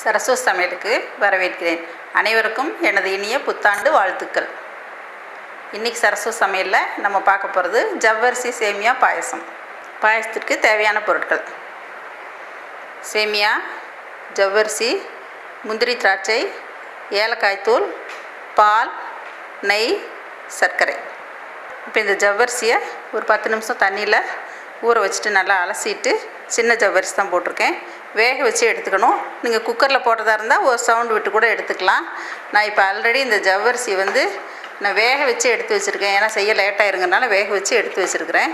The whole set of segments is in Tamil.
சரசு சமையலுக்கு வரவேற்கிறேன். அனைவருக்கும் எனது இனிய புத்தாண்டு வாழ்த்துக்கள். இன்றைக்கி சரசு சமையலில் நம்ம பார்க்க போகிறது ஜவ்வரிசி சேமியா பாயசம். பாயசத்திற்கு தேவையான பொருட்கள். சேமியா ஜவ்வரிசி முந்திரி திராட்சை ஏலக்காய் தூள் பால் நெய் சர்க்கரை. இப்போ இந்த ஜவ்வரிசியை ஒரு பத்து நிமிஷம் தண்ணியில் ஊற வச்சுட்டு நல்லா அலசிட்டு சின்ன ஜவ்வரிசி தான் போட்டிருக்கேன். வேக வச்சு எடுத்துக்கணும். நீங்கள் குக்கரில் போட்டதாக இருந்தால் ஒரு சவுண்டு விட்டு கூட எடுத்துக்கலாம். நான் இப்போ ஆல்ரெடி இந்த ஜவ்வரிசி வந்து நான் வேக வச்சு எடுத்து வச்சுருக்கேன். ஏன்னா செய்ய லேட்டாயிருங்கனால வேக வச்சு எடுத்து வச்சுருக்கிறேன்.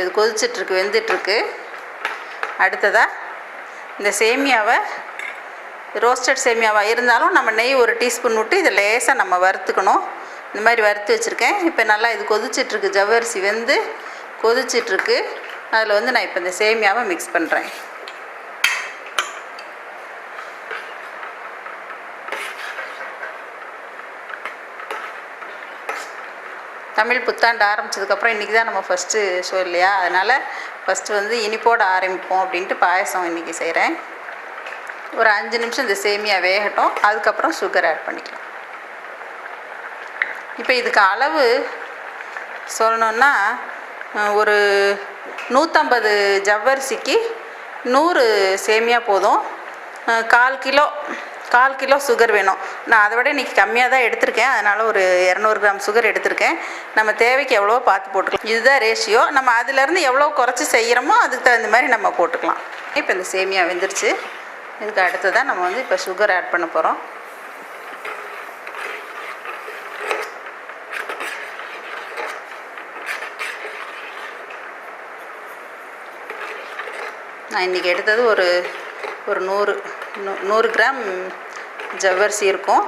இது கொதிச்சிட்ருக்கு வெந்துட்டுருக்கு அடுத்ததாக இந்த சேமியாவை ரோஸ்டட் சேமியாவாக இருந்தாலும் நம்ம நெய் ஒரு டீஸ்பூன் விட்டு இதை லேசாக நம்ம வறுத்துக்கணும். இந்த மாதிரி வறுத்து வச்சுருக்கேன். இப்போ நல்லா இது கொதிச்சிட்ருக்கு ஜவ்வரிசி வெந்து கொதிச்சிட்ருக்கு. அதில் வந்து நான் இப்போ இந்த சேமியாவை மிக்ஸ் பண்ணுறேன் தமிழ் புத்தாண்டு ஆரம்பித்ததுக்கப்புறம் இன்றைக்கி தான் நம்ம ஃபஸ்ட்டு ஷோ இல்லையா? அதனால் ஃபஸ்ட்டு வந்து இனிப்போடு ஆரம்பிப்போம் அப்படின்ட்டு பாயசம் இன்றைக்கி செய்கிறேன் ஒரு அஞ்சு நிமிஷம் இந்த சேமியா வேகட்டும். அதுக்கப்புறம் சுகர் ஆட் பண்ணிக்கலாம். இப்போ இதுக்கு அளவு சொல்லணுன்னா ஒரு நூற்றம்பது ஜவ்வரிசிக்கு நூறு சேமியா போதும். கால் கிலோ கால் கிலோ சுகர் வேணும். நான் அதை விட இன்றைக்கி கம்மியாக தான் எடுத்திருக்கேன். அதனால் ஒரு இரநூறு கிராம் சுகர் எடுத்திருக்கேன். நம்ம தேவைக்கு எவ்வளோ பார்த்து போட்டுக்கலாம். இதுதான் ரேஷியோ நம்ம அதுலேருந்து எவ்வளோ குறைச்சி செய்கிறோமோ அதுக்கு தகுந்த மாதிரி நம்ம போட்டுக்கலாம். இப்போ இந்த சேமியா வெந்துருச்சு. இதுக்கு அடுத்ததான் நம்ம வந்து இப்போ சுகர் ஆட் பண்ண போகிறோம் நான் இன்றைக்கி எடுத்தது ஒரு ஒரு நூறு நூ- நூறு கிராம் ஜவ்வரிசி இருக்கும்.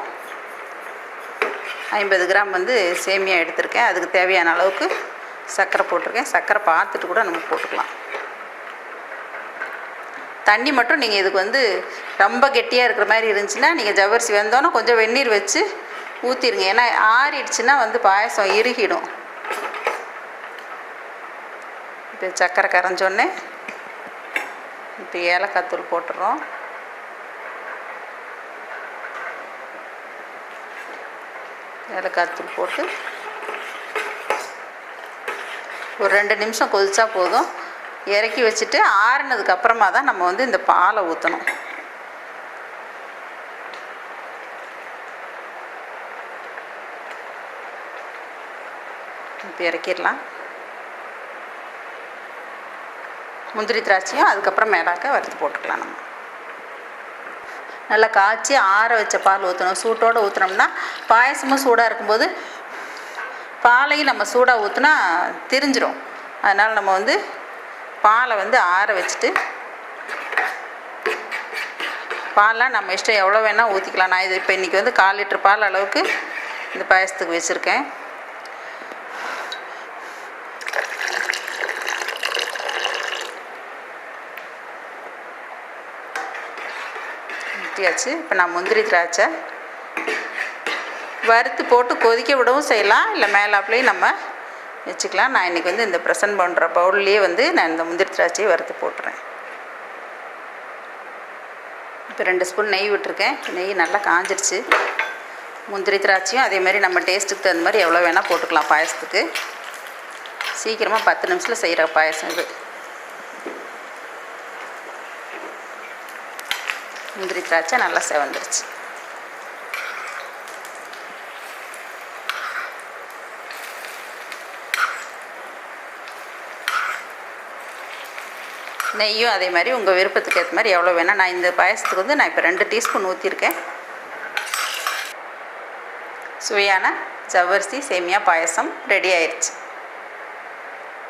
ஐம்பது கிராம் வந்து சேமியா எடுத்திருக்கேன். அதுக்கு தேவையான அளவுக்கு சர்க்கரை போட்டிருக்கேன். சர்க்கரை பார்த்துட்டு கூட நம்ம போட்டுக்கலாம். தண்ணி மட்டும் நீங்கள் இதுக்கு வந்து ரொம்ப கெட்டியாக இருக்கிற மாதிரி இருந்துச்சுன்னா நீங்கள் ஜவ்வரிசி வெந்தோன்னே கொஞ்சம் வெந்நீர் வச்சு ஊற்றிடுங்க ஏன்னா ஆறிடுச்சுன்னா வந்து பாயசம் இறுகிடும். இப்போ சர்க்கரை கரைஞ்சோடனே இப்போ ஏலக்காய் தூள் போட்டுறோம். ஏலக்காய் தூள் போட்டு ஒரு ரெண்டு நிமிஷம் கொதிச்சா போதும். இறக்கி வச்சுட்டு ஆறுனதுக்கு அப்புறமா தான் நம்ம வந்து இந்த பாலை ஊற்றணும் இப்போ இறக்கிடலாம். முந்திரி திராட்சையும் அதுக்கப்புறம் மேலாக்க வறுத்து போட்டுக்கலாம் நம்ம. நல்லா காய்ச்சி ஆற வச்ச பால் ஊற்றணும் சூட்டோடு ஊற்றுனோம்னா பாயசமும் சூடாக இருக்கும்போது பாலையும் நம்ம சூடாக ஊற்றுனா திரிஞ்சிரும். அதனால் நம்ம வந்து பாலை வந்து ஆற வச்சுட்டு பால்லாம் நம்ம இஷ்டம் எவ்வளோ வேணால் ஊற்றிக்கலாம் நான் இது இப்போ இன்றைக்கி வந்து கால் லிட்டர் பால் அளவுக்கு இந்த பாயசத்துக்கு வச்சுருக்கேன். ஊற்றியாச்சு இப்போ நான் முந்திரி திராட்சை. வறுத்து போட்டு கொதிக்க விடவும் செய்யலாம். இல்லை மேலாப்லேயும் நம்ம வச்சுக்கலாம். நான் இன்றைக்கி வந்து இந்த ப்ரெசன்ட் பண்ணுற பவுல்லையே வந்து நான் இந்த முந்திரி திராட்சையை வறுத்து போட்டுறேன். இப்போ ரெண்டு ஸ்பூன் நெய் விட்டுருக்கேன். நெய் நல்லா காஞ்சிருச்சு. முந்திரி திராட்சையும் அதே மாதிரி நம்ம டேஸ்ட்டுக்கு தகுந்த மாதிரி எவ்வளோ வேணால் போட்டுக்கலாம் பாயசத்துக்கு. சீக்கிரமாக பத்து நிமிஷத்தில் செய்கிற பாயசம் இது. முந்திரி திராட்சை நல்லா செவந்துருச்சு. நெய்யும் அதே மாதிரி உங்கள் விருப்பத்துக்கு ஏற்ற மாதிரி எவ்வளோ வேணால் நான் இந்த பாயசத்துக்கு வந்து நான் இப்போ ரெண்டு டீஸ்பூன் ஊற்றிருக்கேன் சுவையான ஜவ்வரிசி சேமியா பாயசம் ரெடி ஆயிடுச்சு